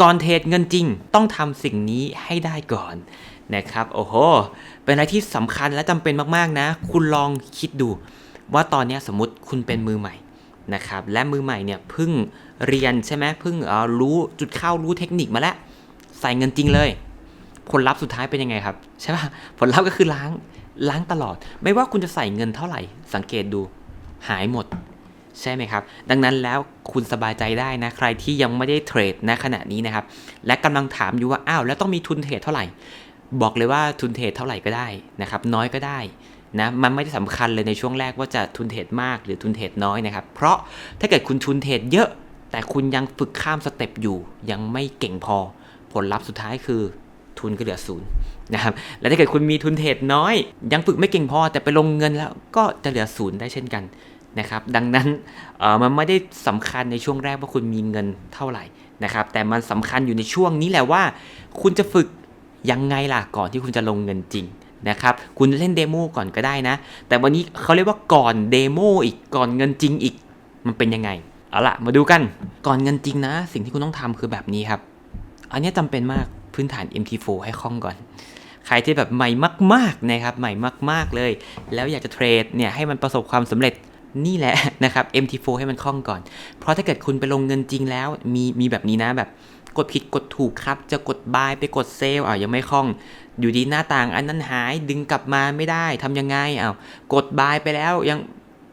ก่อนเทรดเงินจริง ต้องทำสิ่งนี้ให้ได้ก่อนนะครับ โอ้โห เป็นอะไรที่สำคัญและจำเป็นมากๆนะ คุณลองคิดดู ว่าตอนนี้สมมติคุณเป็นมือใหม่นะครับ และมือใหม่เนี่ยเพิ่งเรียนใช่ไหมเพิ่งเออรู้จุดเข้ารู้เทคนิคมาแล้ว ใส่เงินจริงเลย ผลลัพธ์สุดท้ายเป็นยังไงครับ ใช่ป่ะ ผลลัพธ์ก็คือล้างล้างตลอด ไม่ว่าคุณจะใส่เงินเท่าไหร่ สังเกตดู หายหมด ใช่ไหมครับ ดังนั้นแล้วคุณสบายใจได้นะ ใครที่ยังไม่ได้เทรดณขณะนี้นะครับ และกำลังถามอยู่ว่า อ้าว แล้วต้องมีทุนเทรดเท่าไหร่ บอกเลยว่าทุนเทรดเท่าไหร่ก็ได้นะครับ น้อยก็ได้นะ มันไม่ได้สำคัญเลยในช่วงแรกว่าจะทุนเทรดมากหรือทุนเทรดน้อยนะครับ เพราะถ้าเกิดคุณทุนเทรดเยอะ แต่คุณยังฝึกข้ามสเต็ปอยู่ ยังไม่เก่งพอ ผลลัพธ์สุดท้ายคือทุนก็เหลือศูนย์นะครับ และถ้าเกิดคุณมีทุนเทรดน้อย ยังฝึกไม่เก่งพอแต่ไปลงเงินแล้วก็จะเหลือศูนย์ได้เช่นกัน นะครับ ดังนั้นมันไม่ได้สำคัญในช่วงแรกว่าคุณมีเงินเท่าไหร่นะครับ แต่มันสำคัญอยู่ในช่วงนี้แหละว่า คุณจะฝึกยังไงล่ะก่อนที่คุณจะลงเงินจริงนะครับคุณเล่นเดโมก่อนก็ได้นะ แต่วันนี้เขาเรียกว่าก่อนเดโมอีกก่อนเงินจริงอีกมันเป็นยังไงเอาล่ะมาดูกันก่อนเงินจริงนะ สิ่งที่คุณต้องทำคือแบบนี้ครับ อันนี้จำเป็นมากพื้นฐาน MT4 ให้คล่องก่อน ใครที่แบบใหม่มากๆนะครับใหม่มากๆเลย แล้วอยากจะเทรดเนี่ยให้มันประสบความสำเร็จ นี่แหละนะครับ MT4 ให้มันคล่องก่อน เพราะถ้าเกิดคุณไปลงเงินจริงแล้ว มีมีแบบนี้นะแบบกดผิดกดถูกครับ จะกดบายไปกดเซลอะยังไม่คล่อง อยู่ดีหน้าต่างอันนั้นหายดึงกลับมาไม่ได้ทำยังไงอ้าวกดบายไปแล้วยัง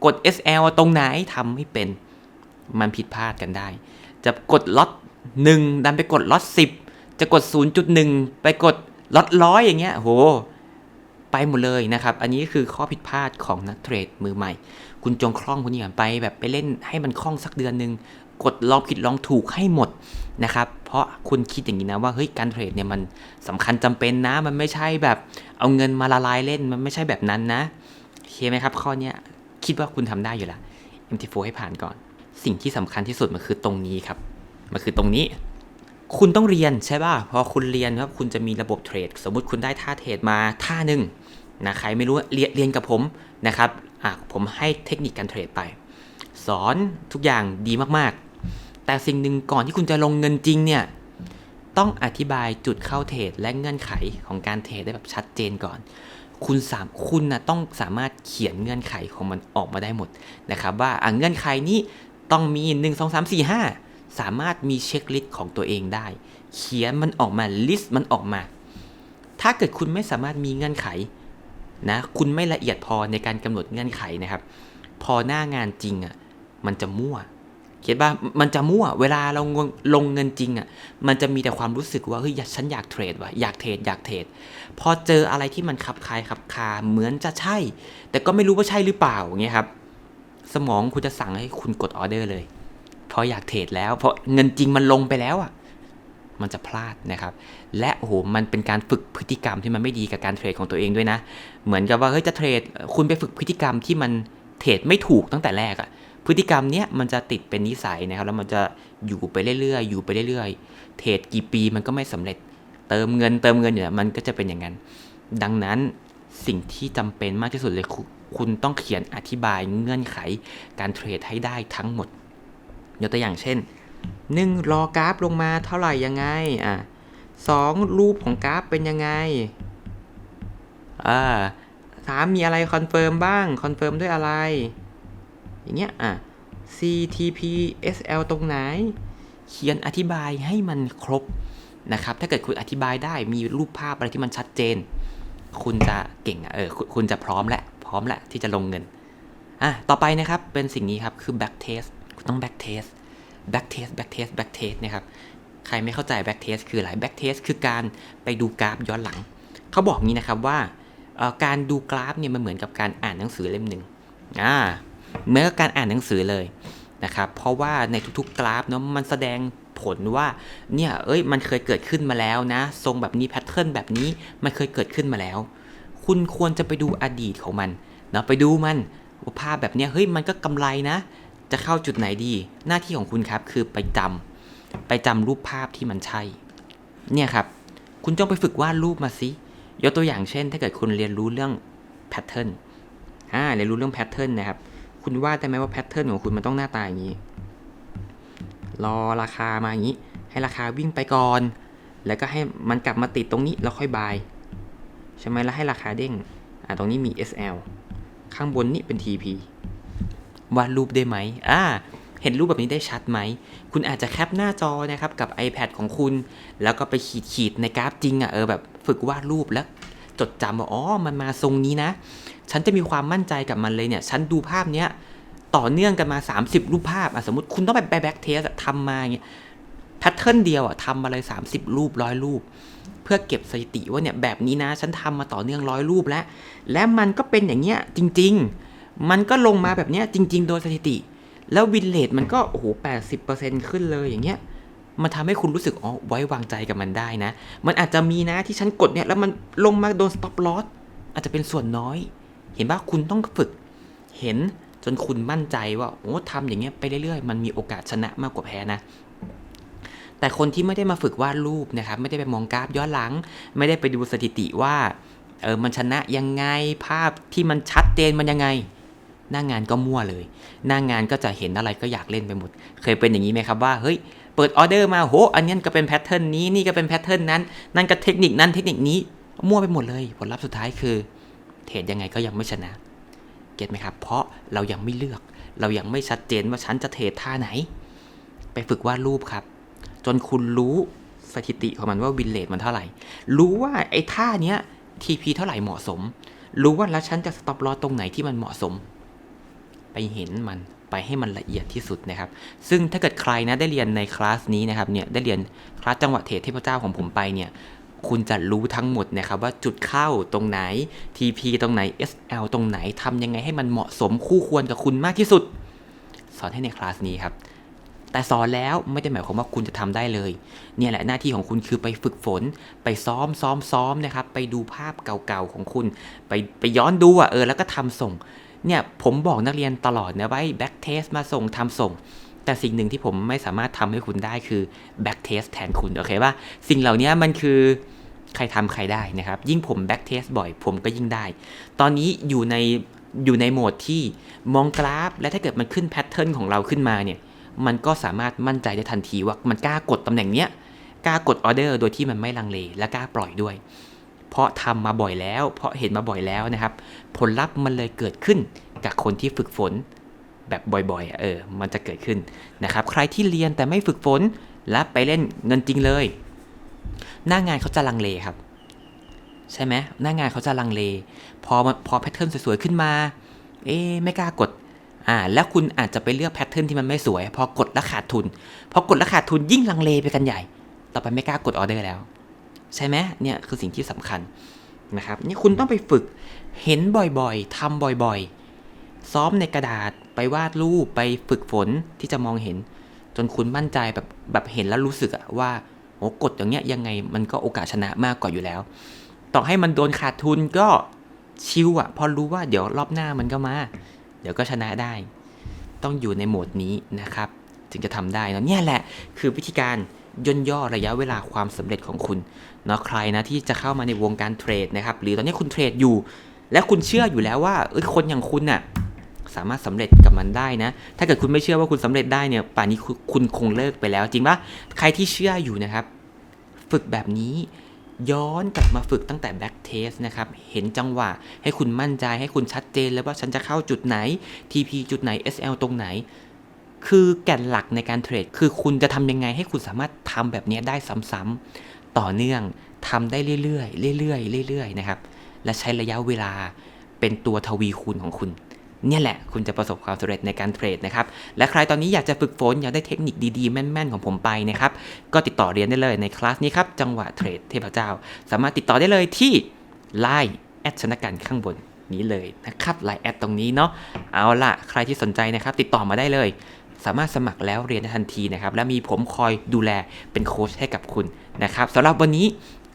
กด SL ตรงไหนทำไม่เป็น มันผิดพลาดกันได้ จะกดล็อตหนึ่งดันไปกดล็อตสิบจะกด 0.1 ไปกดล็อตร้อยอย่างเงี้ยโห ไปหมดเลยนะครับ อันนี้คือข้อผิดพลาดของนักเทรดมือใหม่ คุณจงคล่องคุณอย่าไปแบบไปเล่นให้มันคล่องสักเดือนหนึ่งกดลองผิดลองถูกให้หมดนะครับ เพราะคุณคิดอย่างนี้นะว่าเฮ้ยการเทรดเนี่ยมันสำคัญจำเป็นนะ มันไม่ใช่แบบเอาเงินมาละลายเล่นมันไม่ใช่แบบนั้นนะโอเคไหมครับ ข้อนี้คิดว่าคุณทำได้อยู่ละ MT4 ให้ผ่านก่อน สิ่งที่สำคัญที่สุดมันคือตรงนี้ครับ มันคือตรงนี้ คุณต้องเรียนใช่ป่ะพอคุณเรียนครับคุณจะมีระบบเทรด สมมุติคุณได้ท่าเทรดมาท่าหนึ่ง นะใครไม่รู้เรียนเรียนกับผมนะครับอะผมให้เทคนิคการเทรดไป สอนทุกอย่างดีมากๆ แต่สิ่งหนึ่งก่อนที่คุณจะลงเงินจริงเนี่ยต้องอธิบายจุดเข้าเทรดและเงื่อนไขของการเทรดได้แบบชัดเจนก่อน คุณสามคุณนะต้องสามารถเขียนเงื่อนไขของมันออกมาได้หมดนะครับว่าอะเงื่อนไขนี้ต้องมี 1 2 3 4 5 สามารถมีเช็คลิสต์ของตัวเองได้ เขียนมันออกมาลิสต์มันออกมา ถ้าเกิดคุณไม่สามารถมีเงื่อนไข นะคุณไม่ละเอียดพอในการกำหนดเงื่อนไขนะครับ พอหน้างานจริงอะ่ะมันจะมั่วเขียนว่ามันจะมั่วเวลาเราลงเงินจริงอะ่ะมันจะมีแต่ความรู้สึกว่าเฮ้ยฉันอยากเทรดว่ะอยากเทรดอยากเทรดพอเจออะไรที่มันคับคายคับคาเหมือนจะใช่ แต่ก็ไม่รู้ว่าใช่หรือเปล่าอย่างเงี้ยครับสมองคุณจะสั่งให้คุณกดออเดอร์เลยเพราะอยากเทรดแล้ว เพราะเงินจริงมันลงไปแล้วอะ มันจะพลาดนะครับ และโอ้โหมันเป็นการฝึกพฤติกรรมที่มันไม่ดีกับการเทรดของตัวเองด้วยนะ เหมือนกับว่าเฮ้ยจะเทรดคุณไปฝึกพฤติกรรมที่มันเทรดไม่ถูกตั้งแต่แรกอะพฤติกรรมเนี้ยมันจะติดเป็นนิสัยนะครับแล้วมันจะอยู่ไปเรื่อยๆ อยู่ไปเรื่อยๆ เทรดกี่ปีมันก็ไม่สำเร็จ เติมเงินเติมเงินอยู่มันก็จะเป็นอย่างนั้น ดังนั้นสิ่งที่จำเป็นมากที่สุดเลยคคุณต้องเขียนอธิบายเงื่อนไขการเทรดให้ได้ทั้งหมดยกตัวอย่างเช่น หนึ่งรอกราฟลงมาเท่าไหร่ยังไงอะสองรูปของกราฟเป็นยังไงอ่าสามมีอะไรคอนเฟิร์มบ้างคอนเฟิร์มด้วยอะไร อย่างเงี้ยอะ CTP SL ตรงไหน เขียนอธิบายให้มันครบนะครับ ถ้าเกิดคุณอธิบายได้มีรูปภาพอะไรที่มันชัดเจน คุณจะเก่งเออคุณคุณจะพร้อมแหละ พร้อมแหละที่จะลงเงินอะต่อไปนะครับเป็นสิ่งนี้ครับคือ back test คุณต้อง back test back test back test back test นะครับ ใครไม่เข้าใจ back test คืออะไร back test คือการไปดูกราฟย้อนหลัง เขาบอกงี้นะครับว่าการดูกราฟเนี่ยมันเหมือนกับการอ่านหนังสือเล่มหนึ่งอ่าเหมือนกับการอ่านหนังสือเลยนะครับ เพราะว่าในทุกๆกราฟเนาะมันแสดงผลว่าเนี่ยเอ้ยมันเคยเกิดขึ้นมาแล้วนะ ทรงแบบนี้แพทเทิร์นแบบนี้มันเคยเกิดขึ้นมาแล้ว คุณควรจะไปดูอดีตของมันเนาะไปดูมันว่าภาพแบบเนี้ยเฮ้ยมันก็กำไรนะ จะเข้าจุดไหนดี หน้าที่ของคุณครับคือไปจำไปจำรูปภาพที่มันใช่ เนี่ยครับ คุณต้องไปฝึกวาดรูปมาสิ ยกตัวอย่างเช่น ถ้าเกิดคุณเรียนรู้เรื่องแพทเทิร์น อ่า เรียนรู้เรื่องแพทเทิร์นนะครับ คุณวาดได้ไหมว่าแพทเทิร์นของคุณมันต้องหน้าตาอย่างนี้ รอราคามาอย่างนี้ ให้ราคาวิ่งไปก่อน แล้วก็ให้มันกลับมาติดตรงนี้แล้วค่อยบาย ใช่ไหมแล้วให้ราคาเด้ง อ่า ตรงนี้มี SL ข้างบนนี่เป็น TP วาดรูปได้ไหมอ่าเห็นรูปแบบนี้ได้ชัดไหม คุณอาจจะแคปหน้าจอนะครับกับ iPad ของคุณ แล้วก็ไปขีดขีดในกราฟจริงอะ่ะเออแบบฝึกวาดรูปแล้ว จดจำว่าอ๋อมันมาทรงนี้นะ ฉันจะมีความมั่นใจกับมันเลยเนี่ย ฉันดูภาพเนี้ยต่อเนื่องกันมา 30 รูปภาพอะสมมติคุณต้องไปแบ็กเทสทำมาเงี้ยแพทเทิร์นเดียวอะทำมาเลย 30 รูปร้อยรูป เพื่อเก็บสถิติว่าเนี่ยแบบนี้นะ ฉันทำมาต่อเนื่องร้อยรูปแล้ว และมันก็เป็นอย่างเงี้ยจริง ๆ มันก็ลงมาแบบนี้จริง ๆ โดยสถิติ แล้ววินเลทมันก็โอ้โหแปดสิบเปอร์เซ็นขึ้นเลยอย่างเงี้ย มันทำให้คุณรู้สึกอ๋อไว้วางใจกับมันได้นะ มันอาจจะมีนะที่ฉันกดเนี่ยแล้วมันลงมาโดน stop loss อาจจะเป็นส่วนน้อย เห็นว่าคุณต้องฝึกเห็นจนคุณมั่นใจว่าโอ้ทำอย่างเงี้ยไปเรื่อยๆ มันมีโอกาสชนะมากกว่าแพ้นะ แต่คนที่ไม่ได้มาฝึกวาดรูปนะครับ ไม่ได้ไปมองกราฟย้อนหลัง ไม่ได้ไปดูสถิติว่าเออมันชนะยังไงภาพที่มันชัดเจนมันยังไง หน้างงานก็มั่วเลย หน้างานก็จะเห็นอะไรก็อยากเล่นไปหมด เคยเป็นอย่างนี้ไหมครับว่าเฮ้ยเปิดออเดอร์มาโหอันนี้ก็เป็นแพทเทิร์นนี้นี่ก็เป็นแพทเทิร์นนั้น นั่นก็เทคนิคนั้นเทคนิคนี้มั่วไปหมดเลย ผลลัพธ์สุดท้ายคือ เทรดยังไงก็ยังไม่ชนะเก็ตไหมครับ เพราะเรายังไม่เลือก เรายังไม่ชัดเจนว่าฉันจะเทรดท่าไหน ไปฝึกวาดรูปครับ จนคุณรู้สถิติของมันว่าวินเลทมันเท่าไหร่ รู้ว่าไอ้ท่าเนี้ย TP เท่าไหร่เหมาะสม รู้ว่าแล้วฉันจะสต็อปลอตรงไหนที่มันเหมาะสม ไปเห็นมันไปให้มันละเอียดที่สุดนะครับ ซึ่งถ้าเกิดใครนะได้เรียนในคลาสนี้นะครับเนี่ยได้เรียนคลาสจังหวะเทรดเทพเจ้าของผมไปเนี่ยคุณจะรู้ทั้งหมดนะครับว่าจุดเข้าตรงไหน TP ตรงไหน SL ตรงไหนทำยังไงให้มันเหมาะสมคู่ควรกับคุณมากที่สุด สอนให้ในคลาสนี้ครับ แต่สอนแล้วไม่ได้หมายความว่าคุณจะทำได้เลย เนี่ยแหละหน้าที่ของคุณคือไปฝึกฝน ไปซ้อมซ้อมซ้อมนะครับ ไปดูภาพเก่าๆของคุณ ไปไปย้อนดูอะเออแล้วก็ทำส่ง เนี่ยผมบอกนักเรียนตลอดนะไว้แบ็กเทสมาส่งทำส่ง แต่สิ่งหนึ่งที่ผมไม่สามารถทำให้คุณได้คือแบ็กเทสแทนคุณโอเคป่ะสิ่งเหล่านี้มันคือใครทำใครได้นะครับ ยิ่งผมแบ็กเทสบ่อยผมก็ยิ่งได้ ตอนนี้อยู่ในอยู่ในโหมดที่มองกราฟ และถ้าเกิดมันขึ้นแพทเทิร์นของเราขึ้นมาเนี่ยมันก็สามารถมั่นใจได้ทันทีว่ามันกล้ากดตำแหน่งเนี้ยกล้ากดออเดอร์โดยที่มันไม่ลังเลและกล้าปล่อยด้วย เพราะทำมาบ่อยแล้ว เพราะเห็นมาบ่อยแล้วนะครับ ผลลัพธ์มันเลยเกิดขึ้นกับคนที่ฝึกฝนแบบบ่อยๆ เออ มันจะเกิดขึ้นนะครับ ใครที่เรียนแต่ไม่ฝึกฝน และไปเล่นเงินจริงเลย หน้างานเขาจะลังเลครับ ใช่ไหมหน้างานเขาจะลังเล พอพอแพทเทิร์นสวยๆ ขึ้นมา เอ๊ไม่กล้ากด อ่า แล้วคุณอาจจะไปเลือกแพทเทิร์นที่มันไม่สวย พอกดแล้วขาดทุน พอกดแล้วขาดทุนยิ่งลังเลไปกันใหญ่ ต่อไปไม่กล้ากดออเดอร์แล้ว ใช่ไหมเนี่ยคือสิ่งที่สำคัญนะครับนี่คุณต้องไปฝึกเห็นบ่อยๆทำบ่อยๆ ซ้อมในกระดาษไปวาดรูปไปฝึกฝนที่จะมองเห็น จนคุณมั่นใจแบบแบบเห็นแล้วรู้สึกว่าโอ้กดอย่างเงี้ยยังไงมันก็โอกาสชนะมากกว่าอยู่แล้ว ต่อให้มันโดนขาดทุนก็ชิวอะพอรู้ว่าเดี๋ยวรอบหน้ามันก็มา เดี๋ยวก็ชนะได้ ต้องอยู่ในโหมดนี้นะครับ ถึงจะทำได้นะเนี่ยแหละคือวิธีการ ย่นย่อระยะเวลาความสำเร็จของคุณเนาะใครนะที่จะเข้ามาในวงการเทรดนะครับหรือตอนนี้คุณเทรดอยู่ และคุณเชื่ออยู่แล้วว่าเอ้ยคนอย่างคุณน่ะสามารถสำเร็จกับมันได้นะ ถ้าเกิดคุณไม่เชื่อว่าคุณสำเร็จได้เนี่ย ป่านนี้คุณคงเลิกไปแล้ว จริงปะใครที่เชื่ออยู่นะครับ ฝึกแบบนี้ ย้อนกลับมาฝึกตั้งแต่แบ็กเทสนะครับ เห็นจังหวะ ให้คุณมั่นใจให้คุณชัดเจนเลยว่าฉันจะเข้าจุดไหน TP จุดไหน SL ตรงไหน คือแก่นหลักในการเทรด คือคุณจะทำยังไงให้คุณสามารถทำแบบนี้ได้ซ้ำๆต่อเนื่องทำได้เรื่อยๆเรื่อยๆเรื่อยๆนะครับ และใช้ระยะเวลาเป็นตัวทวีคูณของคุณเนี่ยแหละคุณจะประสบความสำเร็จในการเทรดนะครับ และใครตอนนี้อยากจะฝึกฝนอยากได้เทคนิคดีๆ แม่นๆ ของผมไปนะครับ ก็ติดต่อเรียนได้เลยในคลาสนี้ครับ จังหวะเทรดเทพเจ้า สามารถติดต่อได้เลยที่ Line แอดชนะกันข้างบนนี้เลยนะครับ Line แอดตรงนี้เนาะเอาละใครที่สนใจนะครับ ติดต่อมาได้เลย สามารถสมัครแล้วเรียนทันทีนะครับ และมีผมคอยดูแลเป็นโค้ชให้กับคุณนะครับสำหรับวันนี้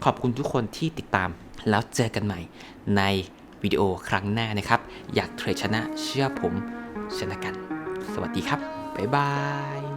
ขอบคุณทุกคนที่ติดตาม แล้วเจอกันใหม่ในวิดีโอครั้งหน้านะครับ อยากเทรดชนะเชื่อผมชนะกัน สวัสดีครับ บ๊ายบาย